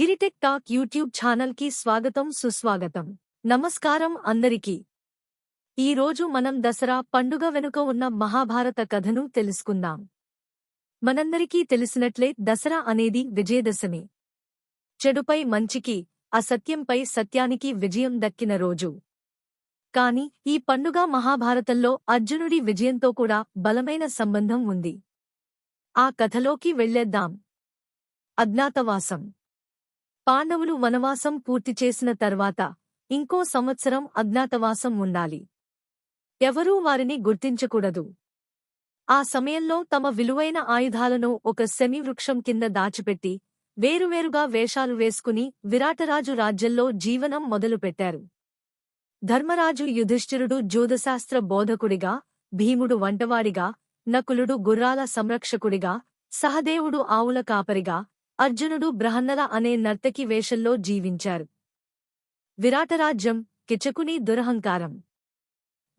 Giritech talk YouTube ఛానల్కి స్వాగతం సుస్వాగతం. నమస్కారం అందరికీ. ఈ రోజు మనం దసరా పండుగ వెనుక ఉన్న మహాభారత కథను తెలుసుకుందాం. మనందరికీ తెలిసినట్లే దసరా అనేది విజయదశమి. చెడుపై మంచికి అసత్యంపై సత్యానికి విజయం దక్కిన రోజు. కాని ఈ పండుగ మహాభారతంలో అర్జునుడి విజయంతో కూడా బలమైన సంబంధం ఉంది. ఆ కథలోకి వెళ్ళేద్దాం. అజ్ఞాతవాసం. పాండవులు వనవాసం పూర్తి చేసిన తర్వాత ఇంకో సంవత్సరం అజ్ఞాతవాసం ఉండాలి. ఎవరూ వారిని గుర్తించకూడదు. ఆ సమయంలో తమ విలువైన ఆయుధాలను ఒక శనివృక్షం కింద దాచిపెట్టి వేరువేరుగా వేషాలు వేసుకుని విరాటరాజు రాజ్యంలో జీవనం మొదలుపెట్టారు. ధర్మరాజు యుధిష్ఠిరుడు జ్యోతిశాస్త్ర బోధకుడిగా భీముడు వంటవాడిగా నకులుడు గుర్రాల సంరక్షకుడిగా సహదేవుడు ఆవుల కాపరిగా అర్జునుడు బ్రహన్నల అనే నర్తకి వేషంలో జీవించారు. విరాటరాజ్యం కిచకుని దురహంకారం.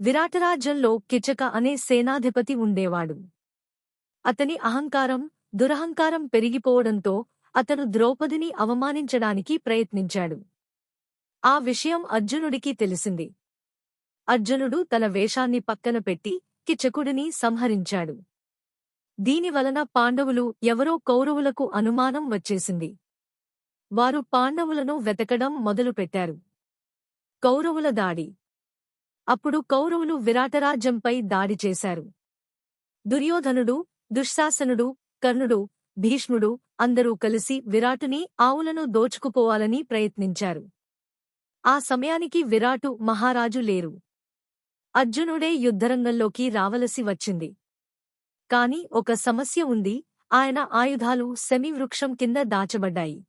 విరాటరాజ్యంలో కిచక అనే సేనాధిపతి ఉండేవాడు. అతని అహంకారం దురహంకారం పెరిగిపోవడంతో అతను ద్రౌపదిని అవమానించడానికి ప్రయత్నించాడు. ఆ విషయం అర్జునుడికి తెలిసింది. అర్జునుడు తన వేషాన్ని పక్కన పెట్టి కిచకుడిని సంహరించాడు. దీనివలన పాండవులు ఎవరో కౌరవులకు అనుమానం వచ్చేసింది. వారు పాండవులను వెతకడం మొదలుపెట్టారు. కౌరవుల దాడి. అప్పుడు కౌరవులు విరాటరాజ్యంపై దాడి చేశారు. దుర్యోధనుడు దుశ్శాసనుడు కర్ణుడు భీష్ముడు అందరూ కలిసి విరాటుని ఆవులను దోచుకుపోవాలని ప్రయత్నించారు. ఆ సమయానికి విరాటు మహారాజు లేరు. అర్జునుడే యుద్ధరంగంలోకి రావలసి వచ్చింది. కాని ఒక సమస్య ఉంది. ఆయన ఆయుధాలు శమివృక్షం కింద దాచబడ్డాయి.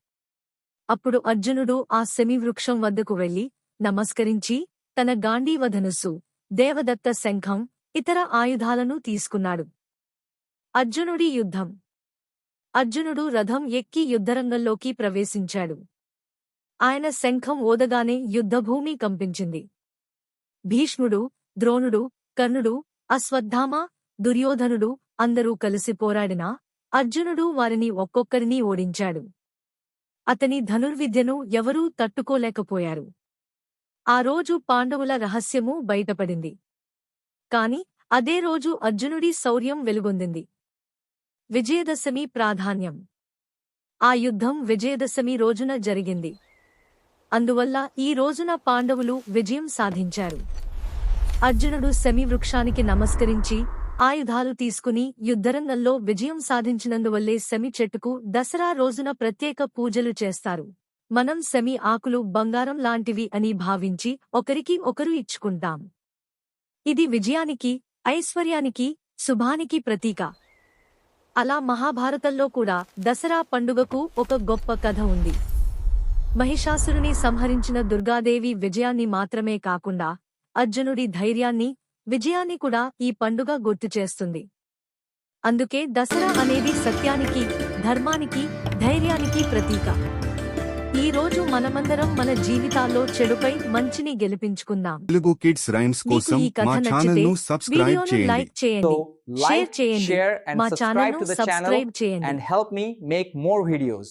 అప్పుడు అర్జునుడు ఆ శమివృక్షం వద్దకు వెళ్ళి నమస్కరించి తన గాంధీవధనుసు దేవదత్త శంఖం ఇతర ఆయుధాలను తీసుకున్నాడు. అర్జునుడి యుద్ధం. అర్జునుడు రథం ఎక్కి యుద్ధరంగంలోకి ప్రవేశించాడు. ఆయన శంఖం ఓదగానే యుద్ధభూమి కంపించింది. భీష్ముడు ద్రోణుడు కర్ణుడు అశ్వత్థామ దుర్యోధనుడు అందరూ కలిసి పోరాడినా అర్జునుడు వారిని ఒక్కొక్కరినీ ఓడించాడు. అతని ధనుర్విద్యను ఎవరూ తట్టుకోలేకపోయారు. ఆ రోజు పాండవుల రహస్యమూ బయటపడింది. కాని అదే రోజు అర్జునుడి శౌర్యం వెలుగొందింది. విజయదశమి ప్రాధాన్యం. ఆ యుద్ధం విజయదశమి రోజున జరిగింది. అందువల్ల ఈ రోజున పాండవులు విజయం సాధించారు. అర్జునుడు శమివృక్షానికి నమస్కరించి ఆయుధాలు తీసుకుని యుద్ధరంగంలో విజయం సాధించినందువల్లే శమి చెట్టుకు దసరా రోజున ప్రత్యేక పూజలు చేస్తారు. మనం శమి ఆకులు బంగారం లాంటివి అని భావించి ఒకరికి ఒకరు ఇచ్చుకుంటాం. ఇది విజయానికి ఐశ్వర్యానికి శుభానికి ప్రతీక. అలా మహాభారతంలో కూడా దసరా పండుగకు ఒక గొప్ప కథ ఉంది. మహిషాసురుని సంహరించిన దుర్గాదేవి విజయాన్ని మాత్రమే కాకుండా అర్జునుడి ధైర్యాన్ని విజయాన్ని కూడా ఈ పండుగ గుర్తు చేస్తుంది. అందుకే దసరా అనేది సత్యానికి ధర్మానికి ధైర్యానికి ప్రతీక. ఈ రోజు మనమందరం మన జీవితాల్లో చెడుపై మంచిని గెలిపించుకుందాం. తెలుగు కిడ్స్ రైమ్స్ మీకు కోసం మా ఛానల్ను సబ్స్క్రైబ్ చేయండి. లైక్ చేయండి షేర్ చేయండి. మా ఛానల్ను సబ్స్క్రైబ్ చేయండి. and help me make more videos.